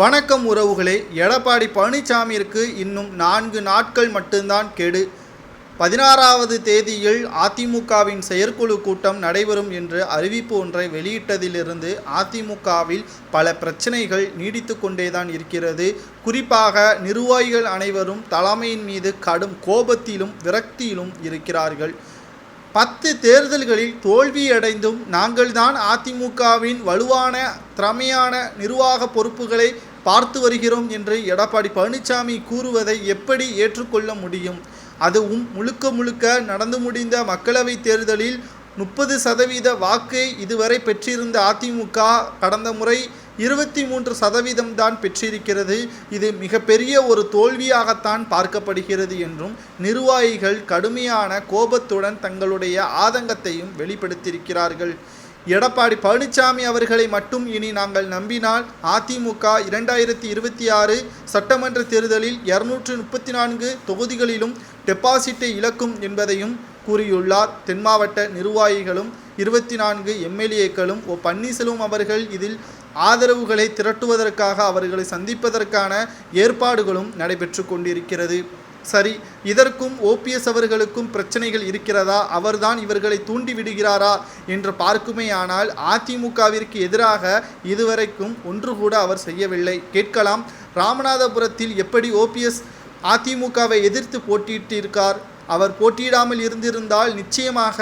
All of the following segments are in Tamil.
வணக்கம் உறவுகளே எடப்பாடி பழனிசாமியிற்கு இன்னும் நான்கு நாட்கள் மட்டும்தான் கெடு. பதினாறாவது தேதியில் அதிமுகவின் செயற்குழு கூட்டம் நடைபெறும் என்று அறிவிப்பு ஒன்றை வெளியிட்டதிலிருந்து அதிமுகவில் பல பிரச்சனைகள் நீடித்து கொண்டேதான் இருக்கிறது. குறிப்பாக நிர்வாகிகள் அனைவரும் தலைமையின் மீது கடும் கோபத்திலும் விரக்தியிலும் இருக்கிறார்கள். பத்து தேர்தல்களில் தோல்வியடைந்தும் நாங்கள்தான் அதிமுகவின் வலுவான திறமையான நிர்வாக பொறுப்புகளை பார்த்து வருகிறோம் என்று எடப்பாடி பழனிசாமி கூறுவதை எப்படி ஏற்றுக்கொள்ள முடியும்? அதுவும் முழுக்க முழுக்க நடந்து முடிந்த மக்களவைத் தேர்தலில் முப்பது சதவீத வாக்கை இதுவரை பெற்றிருந்த அதிமுக கடந்த முறை இருபத்தி மூன்று சதவீதம் தான் பெற்றிருக்கிறது. இது மிகப்பெரிய ஒரு தோல்வியாகத்தான் பார்க்கப்படுகிறது என்றும் நிர்வாகிகள் கடுமையான கோபத்துடன் தங்களுடைய ஆதங்கத்தையும் வெளிப்படுத்தியிருக்கிறார்கள். எடப்பாடி பழனிசாமி அவர்களை மட்டும் இனி நாங்கள் நம்பினால் அதிமுக இரண்டாயிரத்தி இருபத்தி ஆறு சட்டமன்ற தேர்தலில் இருநூற்று முப்பத்தி நான்கு தொகுதிகளிலும் டெபாசிட்டை இழக்கும் என்பதையும் கூறியுள்ளார். தென் மாவட்ட நிர்வாகிகளும் இருபத்தி நான்கு எம்எல்ஏக்களும் ஓ பன்னீர்செல்வம் அவர்கள் இதில் ஆதரவுகளை திரட்டுவதற்காக அவர்களை சந்திப்பதற்கான ஏற்பாடுகளும் நடைபெற்று கொண்டிருக்கிறது. சரி இதற்கும் ஓபிஎஸ் அவர்களுக்கும் பிரச்சனைகள் இருக்கிறதா? அவர்தான் இவர்களை தூண்டி விடுகிறாரா என்று பார்க்குமேயானால் அதிமுகவிற்கு எதிராக இதுவரைக்கும் ஒன்று கூட அவர் செய்யவில்லை. கேட்கலாம் ராமநாதபுரத்தில் எப்படி ஓபிஎஸ் அதிமுகவை எதிர்த்து போட்டியிட்டிருக்கார்? அவர் போட்டியிடாமல் இருந்திருந்தால் நிச்சயமாக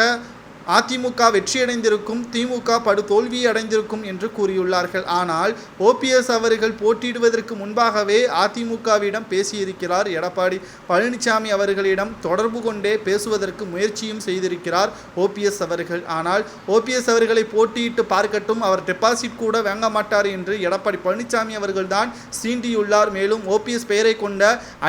அதிமுக வெற்றியடைந்திருக்கும் திமுக படு தோல்வியடைந்திருக்கும் என்று கூறியுள்ளார்கள். ஆனால் ஓபிஎஸ் அவர்கள் போட்டியிடுவதற்கு முன்பாகவே அதிமுகவிடம் பேசியிருக்கிறார் எடப்பாடி பழனிசாமி அவர்களிடம் தொடர்பு கொண்டே பேசுவதற்கு முயற்சியும் செய்திருக்கிறார் ஓபிஎஸ் அவர்கள். ஆனால் ஓபிஎஸ் அவர்களை போட்டியிட்டு பார்க்கட்டும் அவர் டெபாசிட் கூட வாங்க மாட்டார் என்று எடப்பாடி பழனிசாமி அவர்கள்தான் சீண்டியுள்ளார். மேலும் ஓபிஎஸ் பெயரை கொண்ட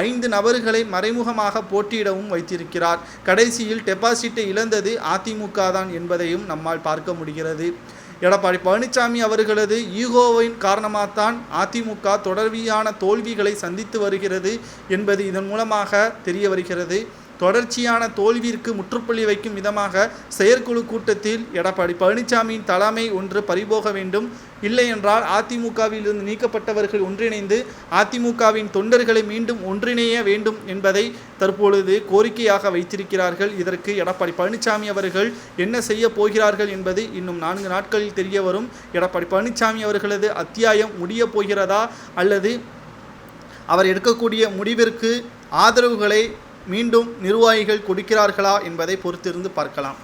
ஐந்து நபர்களை மறைமுகமாக போட்டியிடவும் வைத்திருக்கிறார். கடைசியில் டெபாசிட்டை இழந்தது அதிமுக தான் என்பதையும் நம்மால் பார்க்க முடிகிறது. எடப்பாடி பழனிசாமி அவர்களது ஈகோவின் காரணமாகத்தான் அதிமுக தொடர்வியான தோல்விகளை சந்தித்து வருகிறது என்பது இதன் மூலமாக தெரிய வருகிறது. தொடர்ச்சியான தோல்விற்கு முற்றுப்புள்ளி வைக்கும் விதமாக செயற்குழு கூட்டத்தில் எடப்பாடி பழனிசாமியின் தலைமை ஒன்று பறிபோக வேண்டும். இல்லை என்றால் அதிமுகவிலிருந்து நீக்கப்பட்டவர்கள் ஒன்றிணைந்து அதிமுகவின் தொண்டர்களை மீண்டும் ஒன்றிணைய வேண்டும் என்பதை தற்பொழுது கோரிக்கையாக வைத்திருக்கிறார்கள். இதற்கு எடப்பாடி பழனிசாமி அவர்கள் என்ன செய்ய போகிறார்கள் என்பது இன்னும் நான்கு நாட்களில் தெரிய வரும். எடப்பாடி பழனிசாமி அவர்களது அத்தியாயம் முடிய போகிறதா? அல்லது அவர் எடுக்கக்கூடிய முடிவிற்கு ஆதரவுகளை மீண்டும் நிர்வாகிகள் கொடுக்கிறார்களா என்பதை பொறுத்திருந்து பார்க்கலாம்.